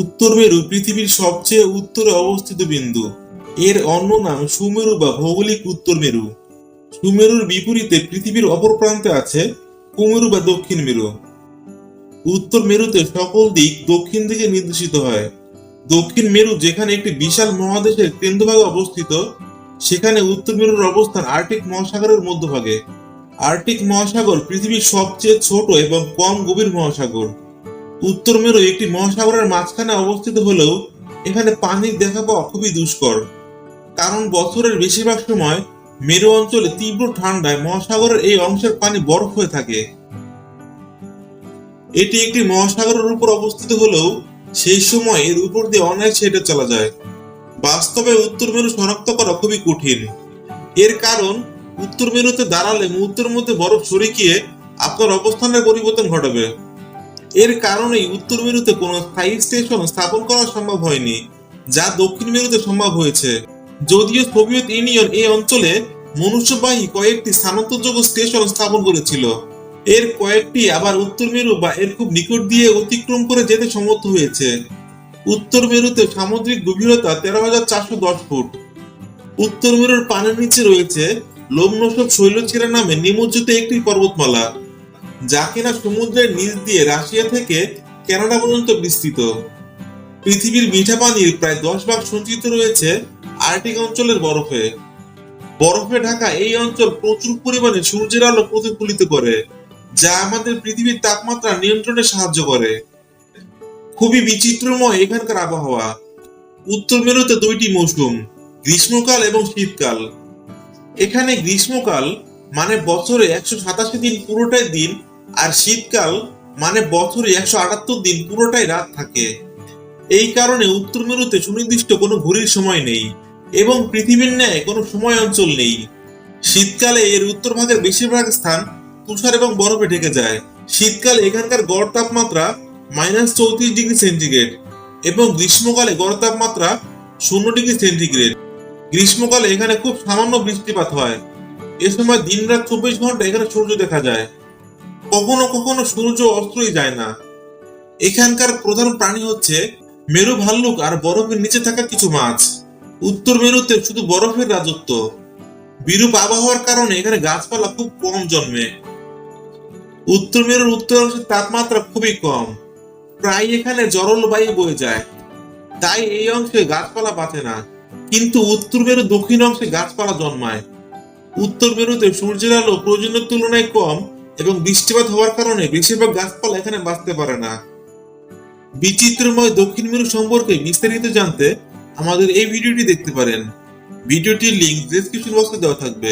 উত্তর মেরু পৃথিবীর সবচেয়ে উত্তরে অবস্থিত বিন্দু। এর অন্য নাম সুমেরু বা ভৌগোলিক উত্তর মেরু। সুমেরুর বিপরীতে পৃথিবীর অপর প্রান্তে আছে কুমেরু বা দক্ষিণ মেরু। উত্তর মেরুতে সকল দিক দক্ষিণ দিকে নির্দেশিত হয়। দক্ষিণ মেরু যেখানে একটি বিশাল মহাদেশের কেন্দ্রভাগে অবস্থিত, সেখানে উত্তর মেরুর অবস্থান আর্কটিক মহাসাগরের মধ্যভাগে। আর্কটিক মহাসাগর পৃথিবীর সবচেয়ে ছোট এবং কম গভীর মহাসাগর। উত্তর মেরু একটি মহাসাগরের মাঝখানে অবস্থিত হলেও এখানে পানি দেখা পাওয়া খুবই দুষ্কর। কারণ বছরের বেশিরভাগ সময় মেরু অঞ্চলে তীব্র ঠান্ডায় মহাসাগরের এই অংশের পানি বরফ হয়ে থাকে। এটি একটি মহাসাগরের উপর অবস্থিত হলেও সেই সময় এর উপর দিয়ে অনায়াসে হেঁটে চলা যায়। বাস্তবে উত্তর মেরু শনাক্ত করা খুবই কঠিন। এর কারণ, উত্তর মেরুতে দাঁড়ালে মুহূর্তের মধ্যে বরফ সরে গিয়ে আপনার অবস্থানের পরিবর্তন ঘটাবে। এর কারণেই উত্তর মেরুতে কোনো স্থায়ী স্টেশন স্থাপন করা সম্ভব হয়নি, যা দক্ষিণ মেরুতে সম্ভব হয়েছে। যদিও সোভিয়েত ইউনিয়ন এই অঞ্চলে মনুষ্যবাহী কয়েকটি স্থানান্তরযোগ্য স্টেশন স্থাপন করেছিল। এর কয়েকটি আবার উত্তর মেরু বা এর খুব নিকট দিয়ে অতিক্রম করে যেতে সমর্থ হয়েছে। উত্তর মেরুতে সামুদ্রিক গভীরতা তেরো হাজার চারশো দশ ফুট। উত্তর মেরুর পানির নিচে রয়েছে লোমনসব শৈলচিরা নামে নিমজ্জিত একটি পর্বতমালা। যা কিনা সমুদ্রের নিচ দিয়ে রাশিয়া থেকে কানাডা পর্যন্ত বিস্তৃত। পৃথিবীর মিঠা পানির প্রায় দশ ভাগ সঞ্চিত রয়েছে আর্কটিক অঞ্চলের বরফে। বরফে ঢাকা এই অঞ্চল প্রচুর পরিমাণে সূর্যের আলো প্রতিফলিত করে, যা আমাদের পৃথিবীর তাপমাত্রা নিয়ন্ত্রণে সাহায্য করে। খুবই বিচিত্রময় এখানকার আবহাওয়া। উত্তর মেরুতে দুইটি মৌসুম, গ্রীষ্মকাল এবং শীতকাল। এখানে গ্রীষ্মকাল মানে বছরে একশো সাতাশি দিন পুরোটাই দিন আর শীতকাল মানে বছরে একশো আটাত্তর দিন পুরোটাই রাত থাকে। এই কারণে উত্তর মেরুতে সুনির্দিষ্ট কোনো ঘড়ির সময় নেই এবং পৃথিবীর ন্যায় কোনো সময় অঞ্চল নেই। শীতকালে এর উত্তর ভাগের বেশিরভাগ স্থান তুষার এবং বরফে ঢেকে যায়। শীতকালে এখানকার গড় তাপমাত্রা মাইনাস চৌত্রিশ ডিগ্রি সেন্টিগ্রেড এবং গ্রীষ্মকালে গড় তাপমাত্রা শূন্য ডিগ্রি সেন্টিগ্রেড। গ্রীষ্মকালে এখানে খুব সামান্য বৃষ্টিপাত হয়। এ সময় দিন রাত চব্বিশ ঘণ্টা এখানে সূর্য দেখা যায়। কখনো কখনো সূর্য অস্ত্রই যায় না। এখানকার প্রধান প্রাণী হচ্ছে মেরু ভাল্লুক আর বরফের নিচে থাকা কিছু মাছ। উত্তর মেরুতে শুধু বরফের রাজত্ব। বিরূপ আবহাওয়ার কারণে এখানে গাছপালা খুব কম জন্মে। উত্তর মেরুর উত্তর অংশের তাপমাত্রা খুবই কম। প্রায় এখানে জরল বায়ু বয়ে যায়। তাই এই অংশে গাছপালা বাঁচে না। কিন্তু উত্তর মেরু দক্ষিণ অংশে গাছপালা জন্মায়। উত্তর মেরুতে সূর্যের আলো প্রয়োজনের তুলনায় কম এবং বৃষ্টিপাত হওয়ার কারণে বেশিরভাগ গাছপালা এখানে বাঁচতে পারে না। বিচিত্রময় দক্ষিণ মেরু সম্পর্কে বিস্তারিত জানতে আমাদের এই ভিডিওটি দেখতে পারেন। ভিডিওটির লিঙ্ক ডেসক্রিপশন বক্সে দেওয়া থাকবে।